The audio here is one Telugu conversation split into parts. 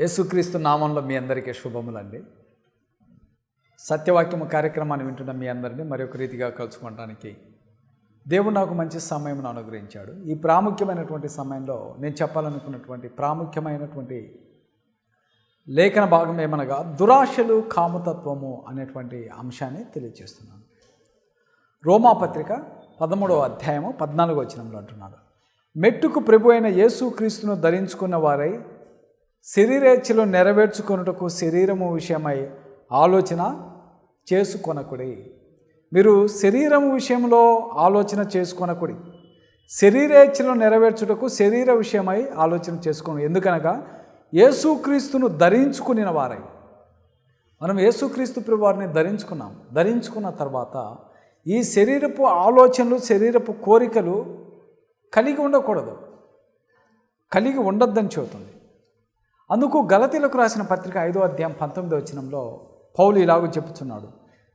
యేసుక్రీస్తు నామంలో మీ అందరికీ శుభములండి. సత్యవాక్యము కార్యక్రమాన్ని వింటున్న మీ అందరినీ మరొక రీతిగా కలుసుకోవడానికి దేవుడు నాకు మంచి సమయం అనుగ్రహించాడు. ఈ ప్రాముఖ్యమైనటువంటి సమయంలో నేను చెప్పాలనుకున్నటువంటి ప్రాముఖ్యమైనటువంటి లేఖన భాగం ఏమనగా దురాశలు కామతత్వము అనేటువంటి అంశాన్ని తెలియజేస్తున్నాను. రోమాపత్రిక పదమూడవ అధ్యాయము పద్నాలుగో వచనంలో అంటున్నాడు. మెట్టుకు ప్రభు అయిన యేసుక్రీస్తును ధరించుకున్న వారై శరీరేచ్ఛలు నెరవేర్చుకొనుటకు శరీరము విషయమై ఆలోచన చేసుకొనకుడి. మీరు శరీరం విషయంలో ఆలోచన చేసుకొనకుడి. శరీరేచ్ఛలు నెరవేర్చుటకు శరీర విషయమై ఆలోచన చేసుకోను. ఎందుకనగా యేసుక్రీస్తును ధరించుకుని వారై. మనం యేసుక్రీస్తు ప్రభు వారిని ధరించుకున్నాం. ధరించుకున్న తర్వాత ఈ శరీరపు ఆలోచనలు శరీరపు కోరికలు కలిగి ఉండకూడదు. కలిగి ఉండొద్దని చెబుతుంది. అందుకు గలతీలకు రాసిన పత్రిక ఐదో అధ్యాయం పంతొమ్మిదో వచనంలో పౌలు ఇలాగూ చెప్పుచున్నాడు.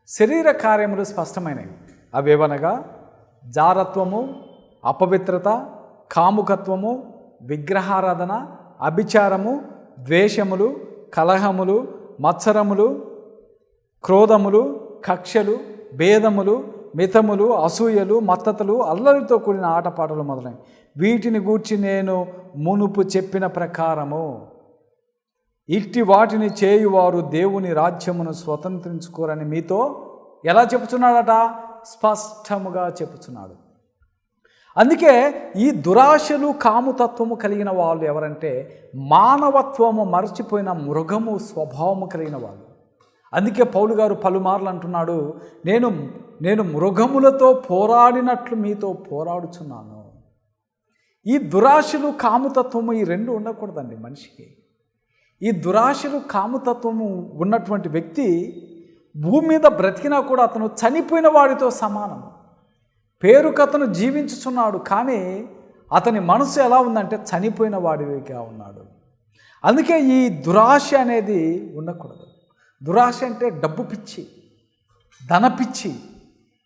శరీర కార్యములు స్పష్టమైనవి. అవేవనగా? జారత్వము అపవిత్రత కాముకత్వము విగ్రహారాధన అభిచారము ద్వేషములు కలహములు మత్సరములు క్రోధములు కక్షలు భేదములు మితములు అసూయలు మత్తతలు అల్లరితో కూడిన ఆటపాటలు మొదలైనవి. వీటిని గూర్చి నేను మునుపు చెప్పిన ప్రకారము. ఇట్టి వాటిని చేయువారు దేవుని రాజ్యమును స్వతంత్రించుకోరని మీతో ఎలా చెప్పుచున్నాడట? స్పష్టముగా చెప్పుచున్నాడు. అందుకే ఈ దురాశలు కాముతత్వము కలిగిన వాళ్ళు ఎవరంటే మానవత్వము మరచిపోయిన మృగము స్వభావము కలిగిన వాళ్ళు. అందుకే పౌలు గారు పలుమార్లు అంటున్నాడు నేను నేను మృగములతో పోరాడినట్లు మీతో పోరాడుచున్నాను. ఈ దురాశలు కాముతత్వము ఈ రెండు ఉండకూడదండి మనిషికి. ఈ దురాశలు కాముతత్వము ఉన్నటువంటి వ్యక్తి భూమి మీద బ్రతికినా కూడా అతను చనిపోయిన వాడితో సమానం. పేరుకతను జీవించుచున్నాడు కానీ అతని మనసు ఎలా ఉందంటే చనిపోయిన వాడిగా ఉన్నాడు. అందుకే ఈ దురాశ అనేది ఉండకూడదు. దురాశ అంటే డబ్బు పిచ్చి ధనపిచ్చి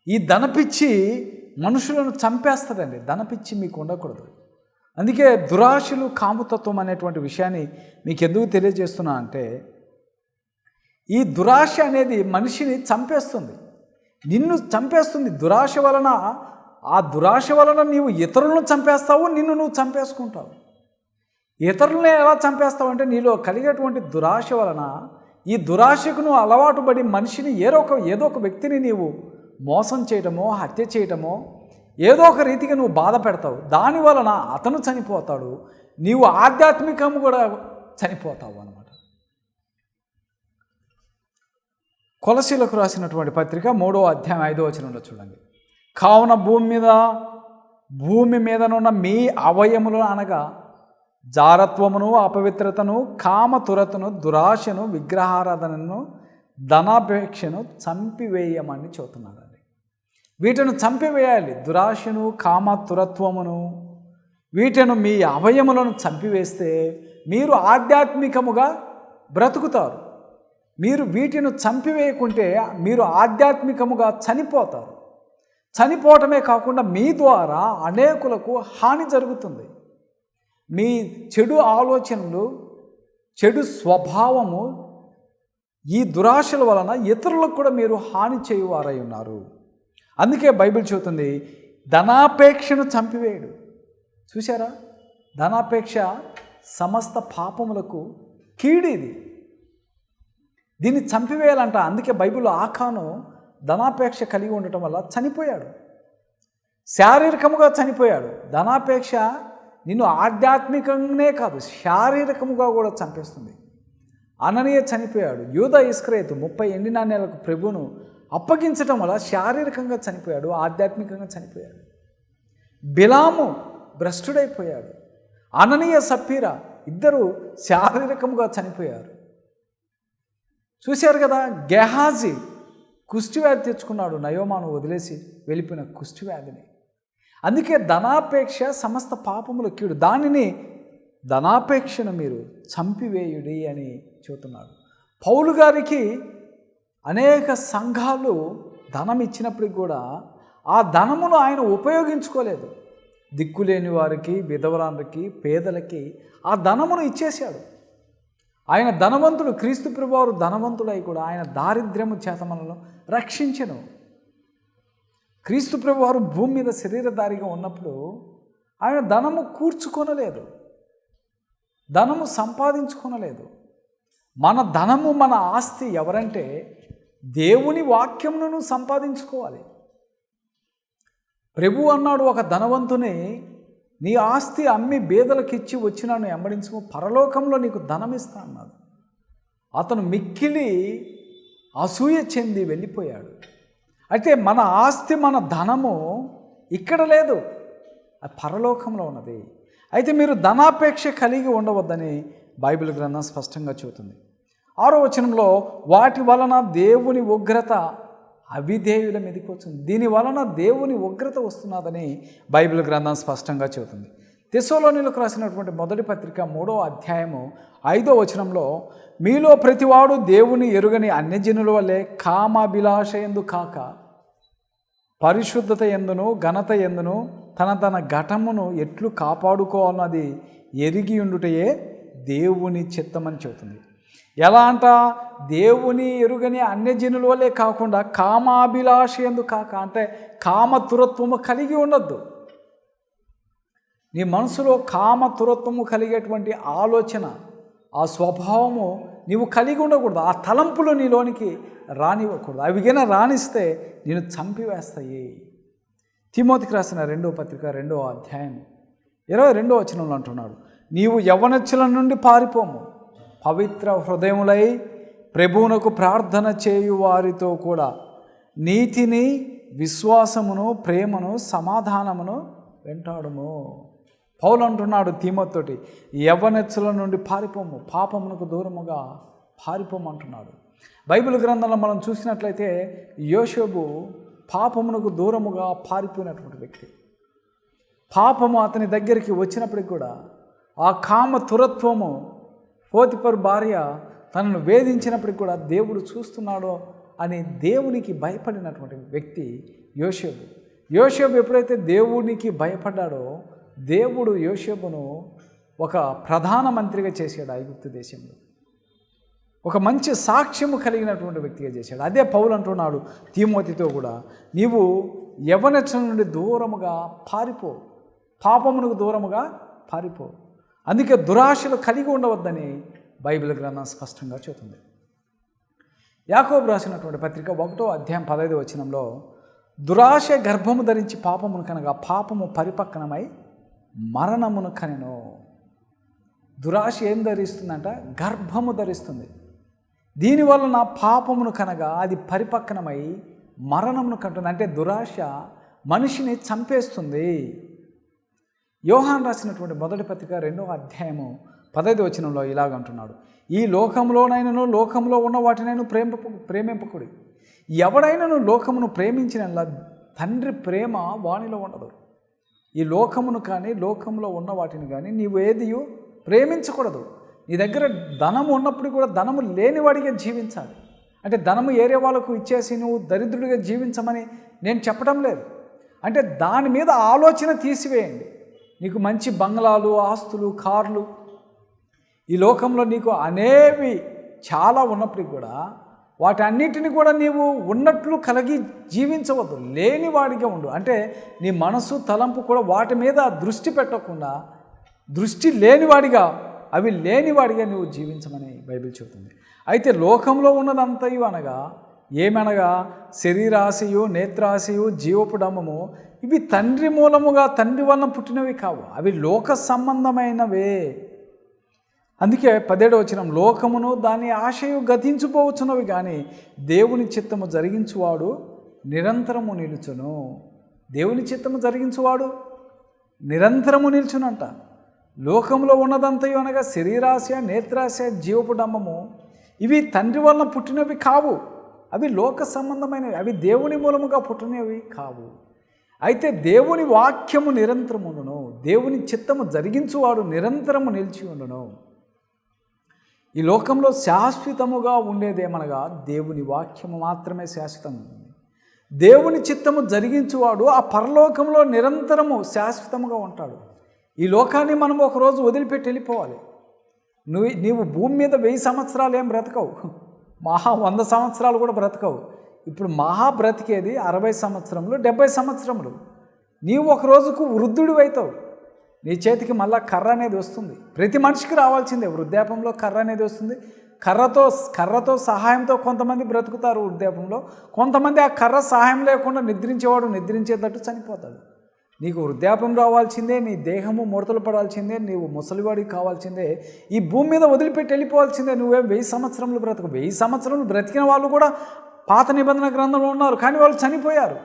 ఈ ధనపిచ్చి మనుషులను చంపేస్తుందండి. ధనపిచ్చి మీకు ఉండకూడదు. అందుకే దురాశలు కాముతత్వం అనేటువంటి విషయాన్ని మీకు ఎందుకు తెలియజేస్తున్నా అంటే ఈ దురాశ అనేది మనిషిని చంపేస్తుంది. నిన్ను చంపేస్తుంది దురాశ వలన. ఆ దురాశ వలన నీవు ఇతరులను చంపేస్తావు నిన్ను నువ్వు చంపేసుకుంటావు. ఇతరులను ఎలా చంపేస్తావు అంటే నీలో కలిగేటువంటి దురాశ వలన ఈ దురాశకు నువ్వు అలవాటు పడి మనిషిని ఏదో ఒక ఏదో ఒక వ్యక్తిని నీవు మోసం చేయటమో హత్య చేయటమో ఏదో ఒక రీతిగా నువ్వు బాధ పెడతావు. దాని వలన అతను చనిపోతాడు. నీవు ఆధ్యాత్మికం కూడా చనిపోతావు అనమాట కొలసీలకు రాసినటువంటి పత్రిక మూడో అధ్యాయం ఐదో వచనంలో చూడండి. కావున భూమి మీద భూమి మీదనున్న మీ అవయములు అనగా జారత్వమును అపవిత్రతను కామతురతను దురాశను విగ్రహారాధనను ధనాపేక్షను చంపివేయమని చెబుతున్నారు వీటిని చంపివేయాలి. దురాశను కామతురత్వమును. వీటిని మీ అవయములను చంపివేస్తే మీరు ఆధ్యాత్మికముగా బ్రతుకుతారు. మీరు వీటిని చంపివేయకుంటే మీరు ఆధ్యాత్మికముగా చనిపోతారు. చనిపోవటమే కాకుండా మీ ద్వారా అనేకులకు హాని జరుగుతుంది. మీ చెడు ఆలోచనలు చెడు స్వభావము ఈ దురాశల వలన ఇతరులకు కూడా మీరు హాని చేయువారై ఉన్నారు. అందుకే బైబిల్ చెబుతుంది ధనాపేక్షను చంపివేయడు. చూసారా ధనాపేక్ష సమస్త పాపములకు కీడిది దీన్ని చంపివేయాలంట. అందుకే బైబిల్లో ఆఖాను ధనాపేక్ష కలిగి ఉండటం వల్ల చనిపోయాడు. శారీరకముగా చనిపోయాడు. ధనాపేక్ష నిన్ను ఆధ్యాత్మికంగానే కాదు శారీరకముగా కూడా చంపేస్తుంది. అననీయ చనిపోయాడు. యూద ఇస్క్రేతు ముప్పై ఎండి నాణ్యాలకు ప్రభును అప్పగించటం వల్ల శారీరకంగా చనిపోయాడు ఆధ్యాత్మికంగా చనిపోయాడు. బిలాము భ్రష్టుడైపోయాడు. అననీయ సప్పీర ఇద్దరు శారీరకంగా చనిపోయారు. చూశారు కదా గెహాజీ కుష్టివ్యాధి తెచ్చుకున్నాడు నయోమాను వదిలేసి వెళ్ళిపోయిన కుష్టివ్యాధిని అందుకే ధనాపేక్ష సమస్త పాపములు కీడు దానిని ధనాపేక్షను మీరు చంపివేయుడి అని చెబుతున్నాడు. పౌలు గారికి అనేక సంఘాలు ధనం ఇచ్చినప్పటికి కూడా ఆ ధనమును ఆయన ఉపయోగించుకోలేదు. దిక్కులేని వారికి విధవరానికి పేదలకి ఆ ధనమును ఇచ్చేశాడు. ఆయన ధనవంతుడు క్రీస్తు ప్రభువారు ధనవంతుడై కూడా ఆయన దారిద్ర్యము చేత మనల్ని రక్షించను. క్రీస్తు ప్రభువారు భూమి మీద శరీరధారిగా ఉన్నప్పుడు ఆయన ధనము కూర్చుకొనలేదు. ధనము సంపాదించుకొనలేదు. మన ధనము మన ఆస్తి ఎవరంటే దేవుని వాక్యమును సంపాదించుకోవాలి. ప్రభు అన్నాడు ఒక ధనవంతుని నీ ఆస్తి అమ్మి బేదలకిచ్చి వచ్చినాను ఎంబడించము పరలోకంలో నీకు ధనం ఇస్తా అన్నాడు. అతను మిక్కిలి అసూయ చెంది వెళ్ళిపోయాడు. అయితే మన ఆస్తి మన ధనము ఇక్కడ లేదు అది పరలోకంలో ఉన్నది. అయితే మీరు ధనాపేక్ష కలిగి ఉండవద్దని బైబిల్ గ్రంథం స్పష్టంగా చెబుతుంది. ఆరో వచనంలో వాటి వలన దేవుని ఉగ్రత అవిధేయుల మీదకి వచ్చింది. దీని వలన దేవుని ఉగ్రత వస్తున్నదని బైబిల్ గ్రంథం స్పష్టంగా చెబుతుంది. తెసోలోనిలకు రాసినటువంటి మొదటి పత్రిక మూడో అధ్యాయము ఐదో వచనంలో మీలో ప్రతివాడు దేవుని ఎరుగని అన్యజనుల వల్లే కామాభిలాష ఎందు కాక పరిశుద్ధత ఎందును ఘనత ఎందును తన తన ఘటమును ఎట్లు కాపాడుకోవాలన్నది ఎరిగి ఉండుటయే దేవుని చిత్తమని చెబుతుంది. ఎలా అంట? దేవుని ఎరుగని అన్యజనుల వల్లే కాకుండా కామాభిలాష ఎందు కాక అంటే కామతురత్వము కలిగి ఉండద్దు. నీ మనసులో కామతురత్వము కలిగేటువంటి ఆలోచన ఆ స్వభావము నీవు కలిగి ఉండకూడదు. ఆ తలంపులు నీలోనికి రానివ్వకూడదు. అవి గిన రాణిస్తే నేను చంపివేస్తాయి. తిమోతికి రాసిన రెండో పత్రిక రెండో అధ్యాయం ఇరవై రెండో వచనంలో అంటున్నాడు నీవు యవ్వనచ్చుల నుండి పారిపోము. పవిత్ర హృదయములై ప్రభువునకు ప్రార్థన చేయు వారితో కూడా నీతిని విశ్వాసమును ప్రేమను సమాధానమును వెంటాడుము. పౌలు అంటున్నాడు తీమతోటి యవ్వనెచ్చుల నుండి పారిపోము పాపమునకు దూరముగా పారిపోమంటున్నాడు బైబిల్ గ్రంథంలో మనం చూసినట్లయితే యోషోబు పాపమునకు దూరముగా పారిపోయినటువంటి వ్యక్తి. పాపము అతని దగ్గరికి వచ్చినప్పటికి కూడా ఆ కామ తురత్వము పోతిపర్ భార్య తనను వేధించినప్పటికి కూడా దేవుడు చూస్తున్నాడో అని దేవునికి భయపడినటువంటి వ్యక్తి యోషేబు యోషేబు ఎప్పుడైతే దేవునికి భయపడ్డాడో దేవుడు యోషేబును ఒక ప్రధానమంత్రిగా చేశాడు ఐగుప్తు దేశంలో. ఒక మంచి సాక్ష్యము కలిగినటువంటి వ్యక్తిగా చేశాడు. అదే పౌలు అంటున్నాడు తీమోతితో కూడా నీవు యవనచ్చ నుండి దూరముగా పారిపో. పాపమునకు దూరముగా పారిపో. అందుకే దురాశలు కలిగి ఉండవద్దని బైబిల్ గ్రంథం స్పష్టంగా చెబుతుంది. యాకోబు రాసినటువంటి పత్రిక ఒకటో అధ్యాయం పదహైదు వచనంలో దురాశ గర్భము ధరించి పాపమును కనగా పాపము పరిపక్వనమై మరణమును కనెను. దురాశ ఏం ధరిస్తుందంట? గర్భము ధరిస్తుంది. దీనివల్ల నా పాపమును కనగా అది పరిపక్వనమై మరణమును కంటుంది. అంటే దురాశ మనిషిని చంపేస్తుంది. యోహాన్ రాసినటువంటి మొదటి పత్రిక రెండవ అధ్యాయము పదవి వచనంలో ఇలాగ అంటున్నాడు. ఈ లోకంలోనైనను లోకంలో ఉన్న వాటినైనా ప్రేమ ప్రేమింపకుడి. ఎవడైనాను లోకమును ప్రేమించిన తండ్రి ప్రేమ వాణిలో ఉండదు. ఈ లోకమును కానీ లోకంలో ఉన్న వాటిని కానీ నీవు ఏది ప్రేమించకూడదు. నీ దగ్గర ధనము ఉన్నప్పుడు కూడా ధనము లేనివాడిగా జీవించాలి. అంటే ధనము ఏరే వాళ్ళకు ఇచ్చేసి నువ్వు దరిద్రుడిగా జీవించమని నేను చెప్పడం లేదు. అంటే దాని మీద ఆలోచన తీసివేయండి. నీకు మంచి బంగ్లాలు ఆస్తులు కార్లు. ఈ లోకంలో నీకు అనేవి చాలా ఉన్నప్పటికి కూడా వాటన్నిటిని కూడా నీవు ఉన్నట్లు కలిగి జీవించవద్దు. లేనివాడిగా ఉండు. అంటే నీ మనసు తలంపు కూడా వాటి మీద దృష్టి పెట్టకుండా దృష్టి లేనివాడిగా అవి లేనివాడిగా నువ్వు జీవించమని బైబిల్ చెబుతుంది. అయితే లోకంలో ఉన్నదంతయు అనగా ఏమనగా శరీరాశయు నేత్రాశయు జీవపుడమము ఇవి తండ్రి మూలముగా తండ్రి వలన పుట్టినవి కావు. అవి లోక సంబంధమైనవే. అందుకే పదేడు వచ్చిన లోకమును దాని ఆశయు గతించుపోవచ్చునవి కానీ దేవుని చిత్తము జరిగించువాడు నిరంతరము నిలుచును. దేవుని చిత్తము జరిగించువాడు నిరంతరము నిల్చునంట. లోకంలో ఉన్నదంతయు అనగా శరీరాశ నేత్రాశ జీవపుడమ్మము ఇవి తండ్రి వలన పుట్టినవి కావు. అవి లోక సంబంధమైనవి అవి దేవుని మూలముగా పుట్టినవి కావు. అయితే దేవుని వాక్యము నిరంతరముండును దేవుని చిత్తము జరిగించువాడు నిరంతరము నిలిచి ఉండును. ఈ లోకంలో శాశ్వతముగా ఉండేదేమనగా దేవుని వాక్యము మాత్రమే శాశ్వతంగా ఉంది. దేవుని చిత్తము జరిగించువాడు ఆ పరలోకంలో నిరంతరము శాశ్వతముగా ఉంటాడు. ఈ లోకాన్ని మనం ఒకరోజు వదిలిపెట్టి వెళ్ళిపోవాలి. నువ్వు నీవు భూమి మీద వెయ్యి సంవత్సరాలు ఏం బ్రతకవు. మహా వంద సంవత్సరాలు కూడా బ్రతకవు. ఇప్పుడు మహా బ్రతికేది అరవై సంవత్సరములు డెబ్బై సంవత్సరములు. నీవు ఒక రోజుకు వృద్ధుడు అవుతావు నీ చేతికి మళ్ళా కర్ర అనేది వస్తుంది. ప్రతి మనిషికి రావాల్సిందే వృద్ధాపంలో కర్ర అనేది వస్తుంది. కర్రతో కర్రతో సహాయంతో కొంతమంది బ్రతుకుతారు వృద్ధాపంలో కొంతమంది ఆ కర్ర సహాయం లేకుండా నిద్రించేవాడు నిద్రించేటట్టు చనిపోతాడు. నీకు వృద్ధాపం రావాల్సిందే నీ దేహము ముడతలు పడాల్సిందే నీవు ముసలివాడికి కావాల్సిందే ఈ భూమి మీద వదిలిపెట్టి వెళ్ళిపోవాల్సిందే నువ్వేం వెయ్యి సంవత్సరములు బ్రతకు వెయ్యి సంవత్సరములు బ్రతికిన వాళ్ళు కూడా పాత నిబంధన గ్రంథంలో ఉన్నారు కానీ వాళ్ళు చనిపోయారు.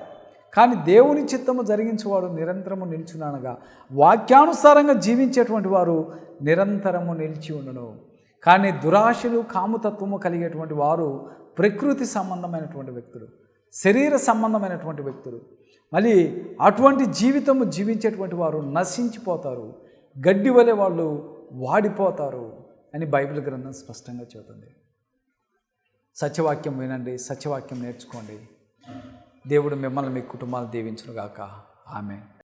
కానీ దేవుని చిత్తము జరిగించేవాడు నిరంతరము నిలిచునగా వాక్యానుసారంగా జీవించేటువంటి వారు నిరంతరము నిలిచి ఉండను. కానీ దురాశలు కాముతత్వము కలిగేటువంటి వారు ప్రకృతి సంబంధమైనటువంటి వ్యక్తులు. శరీర సంబంధమైనటువంటి వ్యక్తులు. మళ్ళీ అటువంటి జీవితము జీవించేటువంటి వారు నశించిపోతారు. గడ్డి వలె వాళ్ళు వాడిపోతారు అని బైబిల్ గ్రంథం స్పష్టంగా చెబుతుంది. సత్యవాక్యం వినండి సత్యవాక్యం నేర్చుకోండి. దేవుడు మిమ్మల్ని మీ కుటుంబాలు దీవించునుగాక. ఆమె